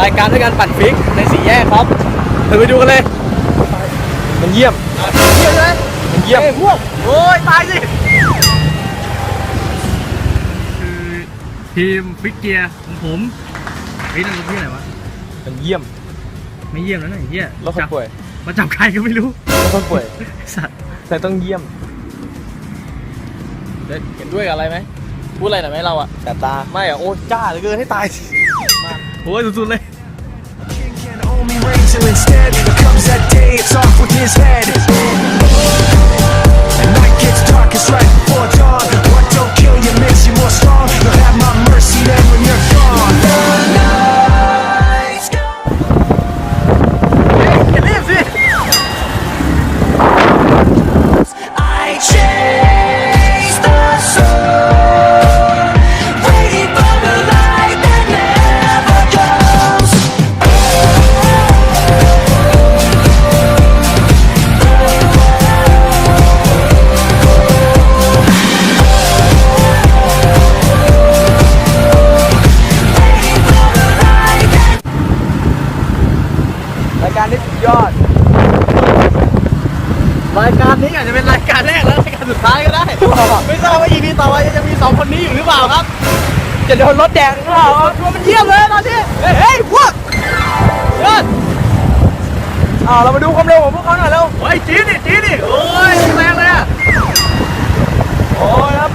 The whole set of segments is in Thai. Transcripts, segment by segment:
รายการด้วยการปั่นฟิกในสี่แยกครับเดี๋ยวไปดูกันเลย มันเยี่ยม เยี่ยมเลยมันเยี่ยมพวกโอ้ยตายสิคือทีมฟิกเกียร์ของผมเฮ้ยนั่นรถที่ไหนวะ มันเยี่ยมไม่เยี่ยมแล้วนะไอ้เหี้ยรถคนป่วยมาจับใครก็ไม่รู้รถคนป่วย สัตว์แต่ต้องเยี่ยม เห็นด้วยกับอะไรไหม พูดอะไรหน่อยไหมเราอะแต่ตาไม่อะโอ้จ้าเหลือเกินให้ตายสิโอ้ยสุดๆเลย can only rain till instead comes that day it's off with his head จะโดนรถแดงหรือเปล่าครับตัวมันเยี่ยมเลยตอนนี้เฮ้ยพวกยอดอ้าเรามาดูความเร็วของพวกเขาหน่อยเร็วเฮ้ยจี๊ดดิจี๊ดดิโอ้ยแรงเลยอะโอ้ยครับ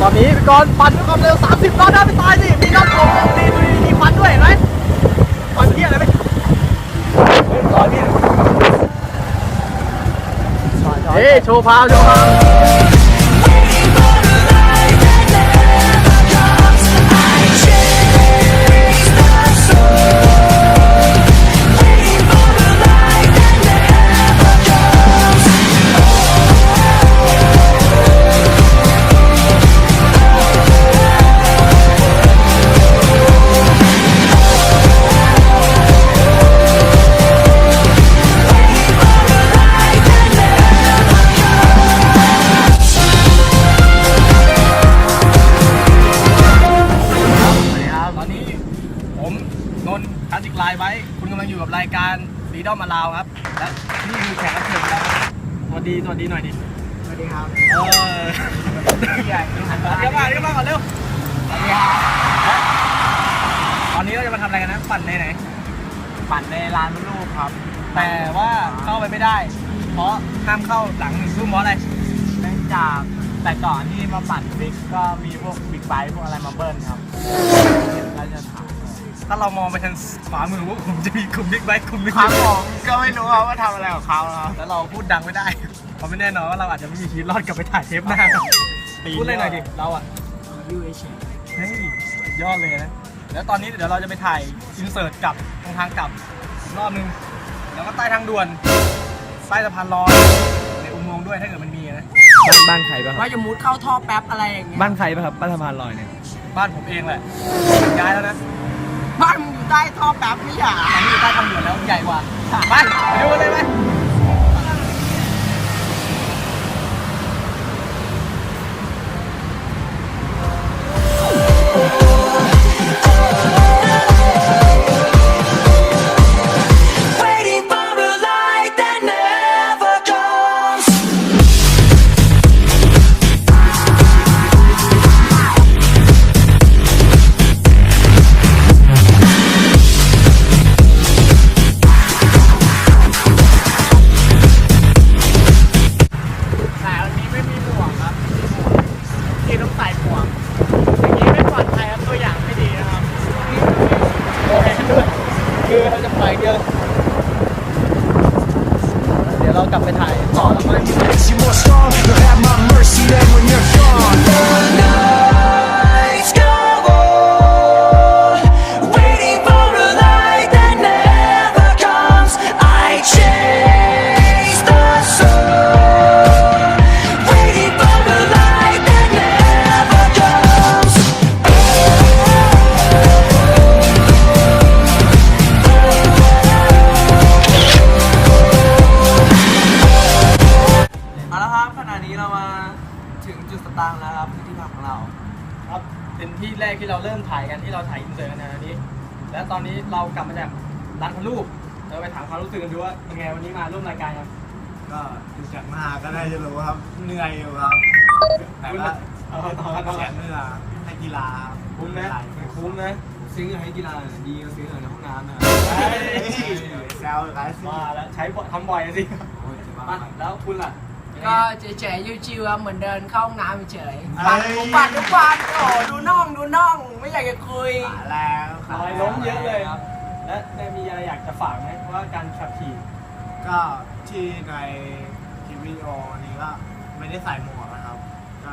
ตอนนี้พี่กรณ์ปั่นด้วยความเร็ว 30น็อตนะไม่ตายสิมีน็อตโผล่ดีดูดีมีฟันด้วยเห็นไหมฟันเที่ยอะไรไหม เฮ้ยต่อ สวัสดีสวัสดีหน่อยดิ สวัสดีครับเออใหญ่เดี๋ยวมาเดี๋ยวมาก่อนเร็วตอนนี้เราจะมาทำอะไรกันนะปั่นในไหน ปั่นในร้านลูกครับ แต่ว่าเข้าไปไม่ได้ เพราะห้ามเข้าหลังหนึ่งทุ่มเพราะอะไรเนื่องจากแต่ก่อนที่มาปั่นบิ๊กก็มีพวกบิ๊กไบค์พวกอะไรมาเบิ้ลครับเห็นก็จะถามถ้าเรามองไปทางขวามือพวกผมจะมีกลุ่มบิ๊กไบค์กลุ่มหนึงครับผมก็ไม่รู้ครับว่าทำอะไรกับเขาครับแล้วเราพูดดังไม่ได้ เพราะไม่แน่นอนว่าเราอาจจะไม่มีชีวิตรอดกลับไปถ่ายเทปหน้าพูดเลยหน่อยดิเราอะยูเอชเฮ้ยสุดยอดเลยนะแล้วตอนนี้เดี๋ยวเราจะไปถ่ายอินเสิร์ตกลับทางทางกลับอีกรอบนึงแล้วก็ใต้ทางด่วนใต้สะพานลอยในอุโมงค์ด้วยถ้าเกิดมันมีนะบ้านบ้านใครป่ะครับว่าจะมุดเข้าท่อแป๊บอะไรอย่างเงี้ยบ้านใครป่ะครับบ้านสะพานลอยเนี่ยบ้านผมเองแหละย้ายแล้วนะบ้านมึงอยู่ใต้ท่อแป๊บไม่ใช่เหรออันนี้อยู่ใต้ทางด่วนแล้วใหญ่กว่าไปไปดูกันเลยไหม Thank เรากลับไปถ่ายต่อแล้วมั้ง เป็นที่แรกที่เราเริ่มถ่ายกันที่เราถ่ายอินเสิร์ตกันในวันนี้ และตอนนี้เรากลับมาจากร้านพรูปเราไปถามความรู้สึกกันดูว่าเป็นไงวันนี้มาร่วมรายการกันก็ดูจากหน้าก็ได้จะรู้ครับเหนื่อยอยู่ครับแต่ว่าเอาต่อกันต่อเสีกัยนเหนื่อยให้กีฬาคุ้มนะคุ้มนะซื้อให้กีฬาดีก็ซื้อในห้องน้ำนะเฮ้ยแซวหลายสิมาแล้วใช้บ่อยทำบ่อยสิมาแล้วคุณล่ะ ก็เฉยๆชิวๆครับเหมือนเดินเข้าห้องน้ำเฉยๆเฮ้ปั่นยทุกวันทุกวันโอ้ดูน่องดูน่องไม่อยากจะคุยขาแล้วขาลอยล้มเยอะเลยครับและได้มีอะไรอยากจะฝากไหมว่าการขับขี่ก็ที่ในคลิปวิดีโอนี้ก็ไม่ได้ใส่หมวกนะครับก็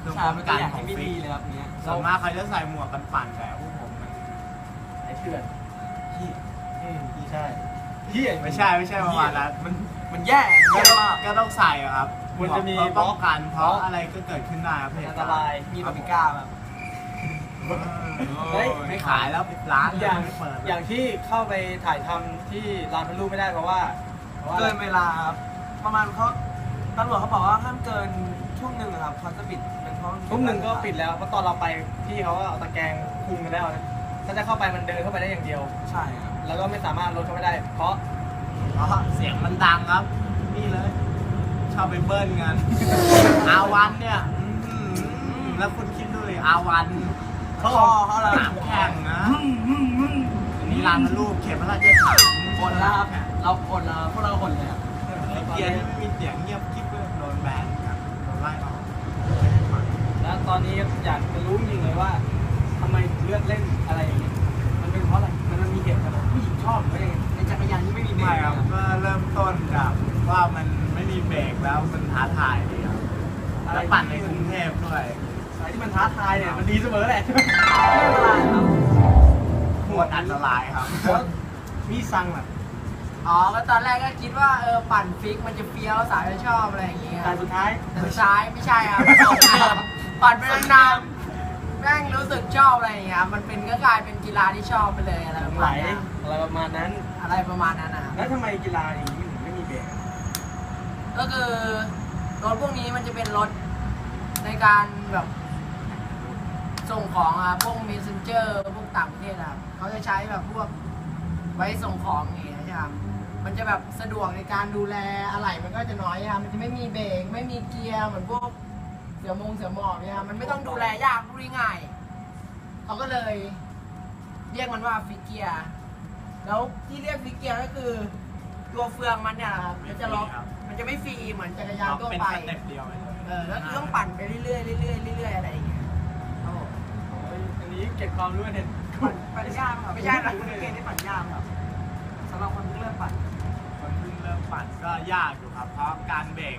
เพื่อป้องกันของฟิกเลยครับเนี้ยส่วนมากเขาจะใส่หมวกกันปั่นแต่พวกผมมันไอ้เถื่อนพี่อืมพี่ใช่พี่ไม่ใช่ไม่ใช่ประมาณนั้นมัน มันแย่ก็ต้องก็ต้องใส่อะครับควรจะมีเพื่อป้องกันเพราะบล็อก อะไรก็เกิดขึ้นได้ครับเหอัตุนตการณ์รายมีปาปิก้าแบบ เฮ้ย ไม่ขายแล้วปิดร้านอย่างไม่เปิดอย่างที่เข้าไปถ่ายทำที่ร้านพันรูปไม่ได้เพราะว่าเพราะว่าเกินเวลาครับประมาณเขาตำรวจเขาบอกว่าห้ามเกินช่วงหนึ่งอะครับเขาจะปิดเป็นเพราะทุ่มหนึ่งก็ปิดแล้วเพราะตอนเราไปพี่เขาก็เอาตะแกรงคุมกันแล้วนะถ้าจะเข้าไปมันเดินเข้าไปได้อย่างเดียว ใช่ครับแล้วก็ไม่สามารถลดเข้าไปได้ เพราะ เพราะเสียงมันดังครับ นี่เลย ชอบไปเบิ้ลกัน อาวันเนี่ยอื้อหือแล้วคุณคิดดูเลยอาวันเขาเขาเอาเขาสนามแข่งนะอันนี้ร้านรูปเข็มพระราชฐานคนแล้วครับ เราคนแล้วพวกเราคนเลยครับเกียร์ที่ไม่มีเสียงเงียบกิ๊บเลยโดนแบนครับโดนไล่ออกแล้วตอนนี้อยากจะรู้จริงๆเลยว่าทำไมถึงเลือกเล่นอะไรอย่างเงี้ย แล้วมันท้าทายดีครับแล้วปั่นในกรุงเทพด้วยอะไรที่มันท้าทายเนี่ยมันดีเสมอแหละไม่เป็นไรครับโคตรอันตรายครับแล้วมีซังแบบอ๋อก็ตอนแรกก็คิดว่าเออปั่นฟิกมันจะเฟี้ยวสาวจะชอบอะไรอย่างเงี้ยแต่สุดท้ายแต่สุดท้ายไม่ใช่ครับปั่นไปนานๆแม่งรู้สึกชอบอะไรอย่างเงี้ยมันเป็นก็กลายเป็นกีฬาที่ชอบไปเลยอะไรประไหลมาณเนี้ยอะไรประมาณนั้นอะไรประมาณนั้นนะครับแล้วทำไมกีฬาอย่างนี้ถึงไม่มีเบรก ก็คือรถพวกนี้มันจะเป็นรถในการแบบส่งของอะพวก messenger พวกต่างประเทศอะเขาจะใช้แบบพวกไว้ส่งของอย่างเงี้ยใช่ไหมมันจะแบบสะดวกในการดูแลอะไหล่มันก็จะน้อยอะมันจะไม่มีเบรกไม่มีเกียร์เหมือนพวกเสือมงเสือหมอบเนี่ยมันไม่ต้องดูแลยากพูดง่ายเขาก็เลย เรียกมันว่าฟิกเกียร์แล้วที่เรียกฟิกเกียร์ก็คือ ตัวเฟืองมันเนี่ยครับมันจะล็อก มันจะไม่ฟรีเหมือนจักรยานทั่วเป็นไป สเต็ปเดียวเลยเออแล้วคือต้องปั่นไปเรื่อยๆเรื่อยๆเรื่อยๆอะไรอย่างเงี้ยครับผมอันนี้เก็บความรู้เนี่ยปั่นยากครับไม่ใช่นะเกมที่ปั่นยากครับสำหรับคนเพิ่งเริ่มปั่นคนเพิ่งเริ่มปั่นก็ยากอยู่ครับ เพราะการเบรก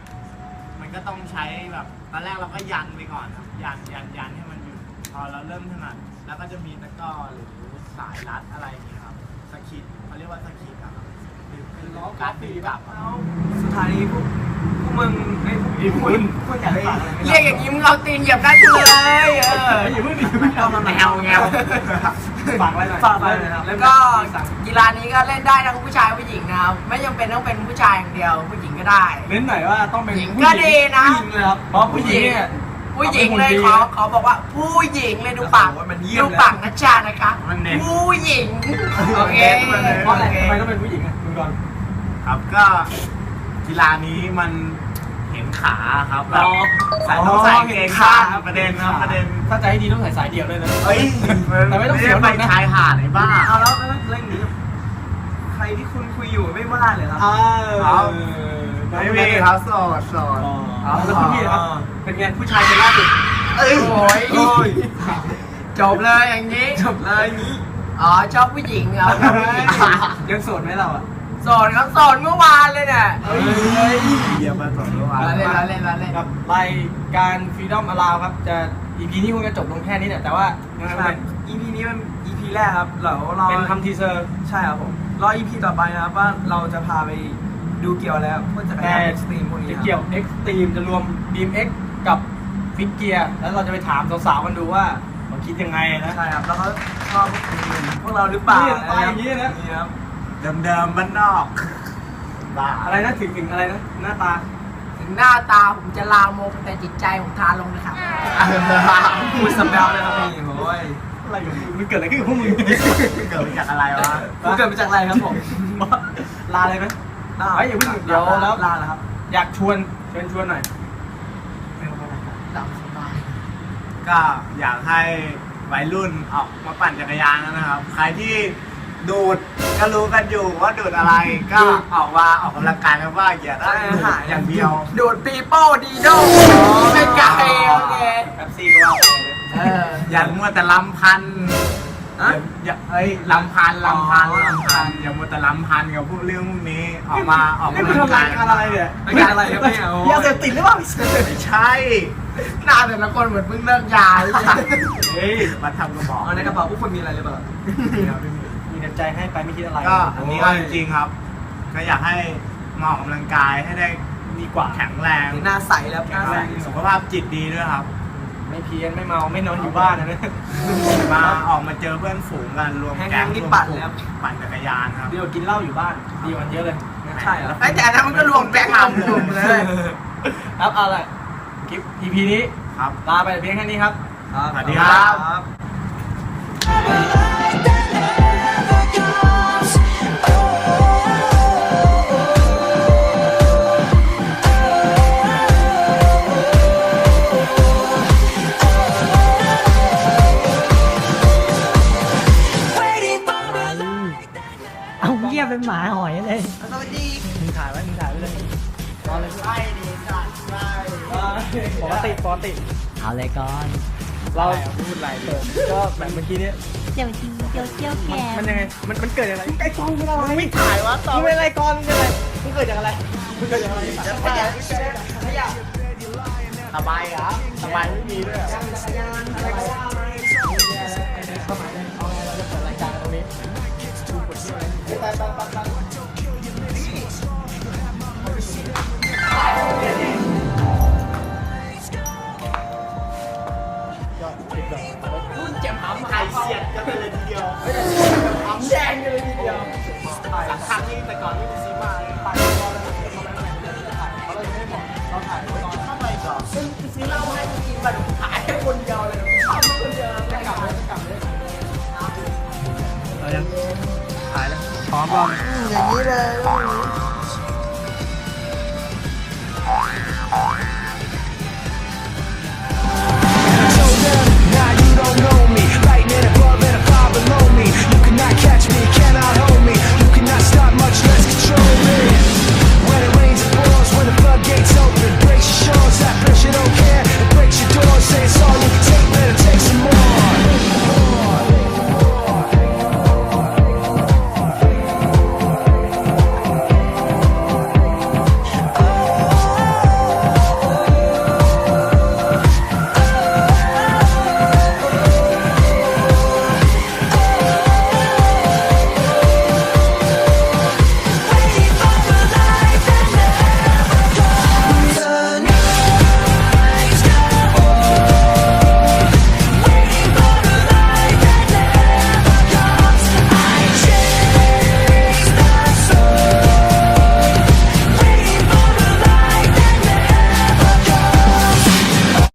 มันก็ต้องใช้แบบตอนแรกเราก็ยันไปก่อนครับ ยันยันยันให้มันหยุดพอเราเริ่มถนัดแล้วก็จะมีตะกร้อหรือสายรัดอะไรอย่างเงี้ยครับสกิดเขาเรียกว่าสกิดครับคือคือ การตีกลับอะสุดท้ายนี้พวกพวกมึงไอ้พวกอีคุณพวกอยากปั่นอะไรไหมเรียกอย่างนี้มึงเอาตีนเหยียบได้กูเลย เอออย่าเพิ่งดิอย่าเพิ่งเอามาแมวแมวฝากไว้หน่อยฝากไปเลยครับแล้วก็กีฬานี้ก็เล่นได้ทั้งผู้ชายผู้หญิงนะครับไม่จำเป็นต้องเป็นผู้ชายอย่างเดียวผู้หญิงก็ได้เน้นหน่อยว่าต้องเป็นหญิงผู้ก็หญิดีงนะผู้หญิงเลยครับเพราะผู้หญิงเนี่ย ผู้หญิงเลยขอขอบอกว่าผู้หญิงเลยดูปากมันเยี่ยดูมเลยปากนะชานะคะมันเน้นผู้หญิงโอเคเพราะอะไรโอเคทำไมต้องเป็นผู้หญิงอะมึงก่อนครับก็กีฬานี้มันเห็นขาครับแบบอ๋อใส่ต้องใส่เกงขาประเด็นครับประเด็นถ้าจะให้ดีต้องใส่สายเดี่ยวด้วยนะเฮ้ยแต่ไม่ต้องเสียวหไปน่อยนะชายหาดไอ้บ้าเอาแล้วแล้วเรื่องนี้ใครที่คุณคุยอยู่ไม่ว่าเลยครับอ้าครับวไม่มีครับโสดโสดอ๋อแล้วคุณพี่ครับ เป็นไงผู้ชายคนล่าสุดเอ้ยโอ้ยโอ้ยจบเลยอย่างนี้ จบเลยนี้ อ๋อชอบผู้หญิงเหรอชอบผู้หญิงยังโสดไหมเราอะโสดครับโสดเมื่อวานเลยเนี่ยเฮ้ยเยี่ยมมาสอนด้วยละเล่นละเล่นละเล่นกับรายการ Freedom Allow ครับ จะ EP นี้คงจะจบลงแค่นี้แหละแต่ว่ายังไงก็ใช่เป็น EP นี้มัน EP แรกครับเราเราเป็นทำทีเซอร์ใช่ครับผมรอ EP ต่อไปนะครับว่าเราจะพาไปดูเกี่ยวแล้วพวกจักรแต่ยานเอ็กซ์ตรีมพวกนี้จะครับเกี่ยว Extreme จะรวม Beam X กั บฟิกเกียร์แล้วเราจะไปถามสาวๆกันดูว่าเขาคิดยังไงนะใช่ครับแล้วเขาชอบพวกเราหรือเปล่านี่สไตล์อย่างนี้นะนี่ครับเดิมๆบ้านนอกบ้าอะไรนะถึงถึงอะไรนะหน้าตาถึงถึงหน้าตาผมจะลามกแต่จิตใจผมทานลงนะครับพูดสแปลเลยครับพี่โอ้ยอะไรอยู่มันเกิดอะไรขึ้นกับพวกมึงเกิดมาจากอะไรวะคุณเกิดมาจากอะไรครับผมลาเลยไหมลาเฮ้ยอย่าเพิ่งเดี๋ยวแล้วลาแล้วครับ อยากชวนเชิญชวนหน่อย หลับสบายก็อยากให้วัยรุ่นออกมาปั่นจักรยานนะครับ ใครที่ดูดก็รู้กันอยู่ว่าดูดอะไรก็ออกมาออกกำลังกายกันบ้างอย่าได้ดูดอย่างเดียว ดูดปีโป้ดีโดไม่ไกลโอเคแป๊บซี่ก็ว่าไปเลยเอออย่ามัวแต่ลำพันฮะอย่าเอ้ยลำพันลำพันอ๋อลำพันอย่ามัวแต่ลำพันกับพวกเรื่องพวกนี้ออกมาออกนี่กำมึงลังทำรากายยการอะไรเนี่ยรายการอะไรครับเนี่ยโอ้ย ยาเสพติดหรือเปล่า ไม่ใช่ หน้าแต่ละคนเหมือนเพิ่งเลิกยาเลยเฮ้ยมาทำกระบอกเอาในกระเป๋าพวกคุณมีอะไรหรือเปล่ามีน้ำใจให้ไปไม่คิดอะไรก็อันนี้ก็จริงๆครับ ก็อยากให้มาออกกำลังกายให้ได้ดีกว่าแข็งแรงหน้าใสแล้วหแข็น้างใสแรงสุขภาพจิตดีด้วยครับ ไม่เพี้ยนไม่เมาไม่นอนอยู่บ้านนะเนี่ยมาออกมาเจอเพื่อนฝูงกันรวมแห้แก๊งงๆนี่รวมปั่นกลุ่มแล้วปั่นจักรยานครับดีกว่ากินเหล้าอยู่บ้านดีกว่าเยอะเลยใช่เหรอไอ้แต่อันนั้นมันก็รวมแก๊งทำรวมเลยครับเอาละ คลิป EP นี้ครับ ลาไปแต่เพียงแค่นี้ครับครับสวัสดีครับ ติปกติ เอาเลยก่อน เราพูดอะไรเลยก็แบบเมื่อกี้เนี้ยเจียวจริงเจียวเจียวแกมันยังไง มันมันเกิดจากอะไรไอ้กองเป็นอะไรมึงไม่ถ่ายวะต่อมึงเป็นอะไรกองมึงเป็นอะไรมึงเกิดจากอะไรมึงเกิดจากอะไรขยะขยะสบายครับสบายไม่มีด้วย รุ่นเจ็บหำไข่เสียดกันเลยทีเดียวหำแดงกันเลยทีเดียวสักครั้งนี้แต่ก่อนไม่มีซีมาแต่ตอนนี้เลยไปซึ่งซื้อเหล้าให้กูกินไปขายให้คนเดียวเลยทำคนเดียวไม่กลับเลยกลับเลยเอายังถ่ายแล้วพร้อมป่ะอย่างนี้เลย